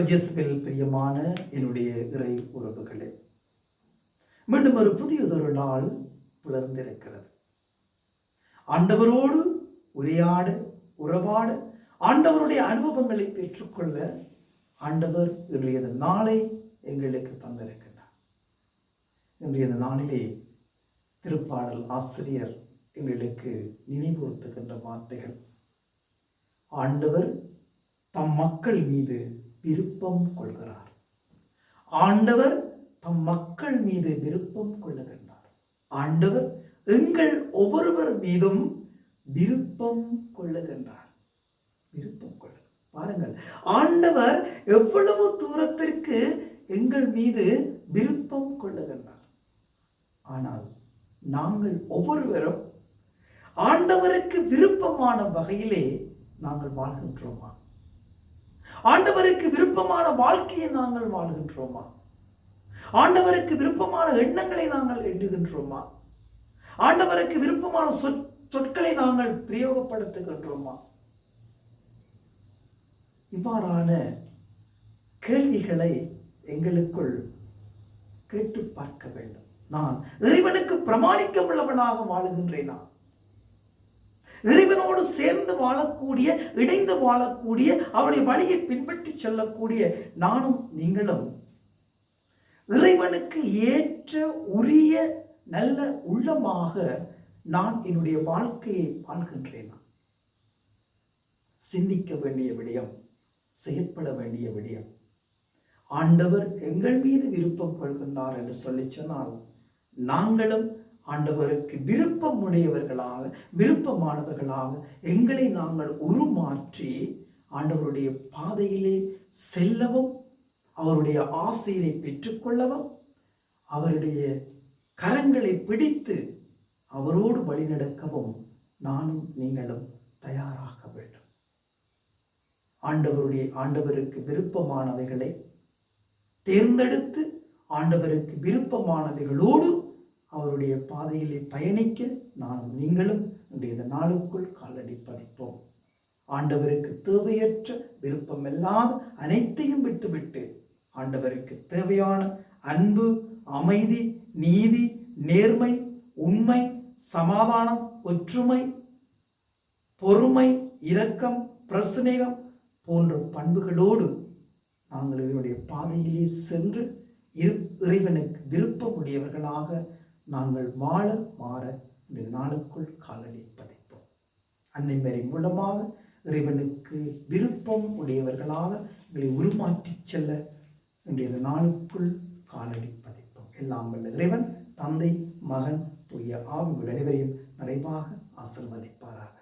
பிரஜஸ்பில் பிரியமான என்னுடைய இறை உறவுகளே மீண்டும் ஒரு புதியதொரு நாள் புலர்ந்திருக்கிறது. ஆண்டவரோடு உரையாட உறவாட ஆண்டவருடைய அனுபவங்களை பெற்றுக்கொள்ள ஆண்டவர் இன்றைய நாளை எங்களுக்கு தந்திருக்கின்றார் இன்றைய நாளிலே திருப்பாடல் ஆசிரியர் எங்களுக்கு நினைவுறுத்துகின்ற வார்த்தைகள். ஆண்டவர் தம் மக்கள் மீது விருப்பம் கொள்கிறார். ஆண்டவர் தம் மக்கள் மீது விருப்பம் கொள்ளுகின்றார். ஆண்டவர் எங்கள் ஒவ்வொருவர் மீதும் விருப்பம் கொள்ளுகின்றார். விருப்பம் கொள்ள பாருங்கள். ஆண்டவர் எவ்வளவு தூரத்திற்கு எங்கள் மீது விருப்பம் கொள்ளுகின்றார். ஆனால் நாங்கள் ஒவ்வொருவரும் ஆண்டவருக்கு விருப்பமான வகையிலே நாங்கள் வாழ்கின்றோமா? ஆண்டவருக்கு விருப்பமான வாழ்க்கையை நாங்கள் வாழ்கின்றோமா? ஆண்டவருக்கு விருப்பமான எண்ணங்களை நாங்கள் எண்ணுகின்றோமா? ஆண்டவருக்கு விருப்பமான சொற் சொற்களை நாங்கள் பிரயோகப்படுத்துகின்றோமா? இவ்வாறான கேள்விகளை எங்களுக்குள் கேட்டு பார்க்க வேண்டும். நான் இறைவனுக்கு பிரமாணிக்க உள்ளவனாக வாழுகின்றேனா? இறைவனோடு சேர்ந்து வாழக்கூடிய இணைந்து வாழக்கூடிய அவருடைய வழியை பின்பற்றி செல்லக்கூடிய நானும் நீங்களும். இறைவனுக்கு ஏற்ற உரிய நல்ல உள்ளமாக நான் என்னுடைய வாழ்க்கையை வாழ்கின்றேனா? சிந்திக்க வேண்டிய விடயம் செயற்பட வேண்டிய விடயம். ஆண்டவர் எங்கள் மீது விருப்பம் கொள்கின்றார் என்று சொல்லி சொன்னால் நாங்களும் ஆண்டவருக்கு விருப்பம் உடையவர்களாக விருப்பமானவர்களாக எங்களை நாங்கள் உருமாற்றி ஆண்டவருடைய பாதையிலே செல்லவும் அவருடைய ஆசையை பெற்றுக்கொள்ளவும் அவருடைய கரங்களை பிடித்து அவரோடு வழிநடக்கவும் நானும் நீங்களும் தயாராக வேண்டும். ஆண்டவருடைய ஆண்டவருக்கு விருப்பமானவைகளை தேர்ந்தெடுத்து ஆண்டவருக்கு விருப்பமானவைகளோடு அவருடைய பாதையிலே பயணிக்க நானும் நீங்களும் இன்றைய இந்த நாளுக்குள் காலடி பதிப்போம். ஆண்டவருக்கு தேவையற்ற விருப்பமில்லாத அனைத்தையும் விட்டுவிட்டு ஆண்டவருக்கு தேவையான அன்பு அமைதி நீதி நேர்மை உண்மை சமாதானம் ஒற்றுமை பொறுமை இரக்கம் பிரசனேகம் போன்ற பண்புகளோடு நாங்கள் இதனுடைய பாதையிலே சென்று இரு இறைவனுக்கு விருப்பமுடையவர்களாக நாங்கள் வாழ மாற இந்த நாளுக்குள் காலடி பதிப்போம். அன்னை மேரி மூலமாக இறைவனுக்கு விருப்பம் உடையவர்களாக எங்களை உருமாற்றி செல்ல இன்றைய நாளுக்குள் காலடி பதிப்போம். எல்லாம் வல்ல இறைவன் தந்தை மகன் தூய ஆவி அனைவரையும் நிறைவாக ஆசிர்வதிப்பாராக.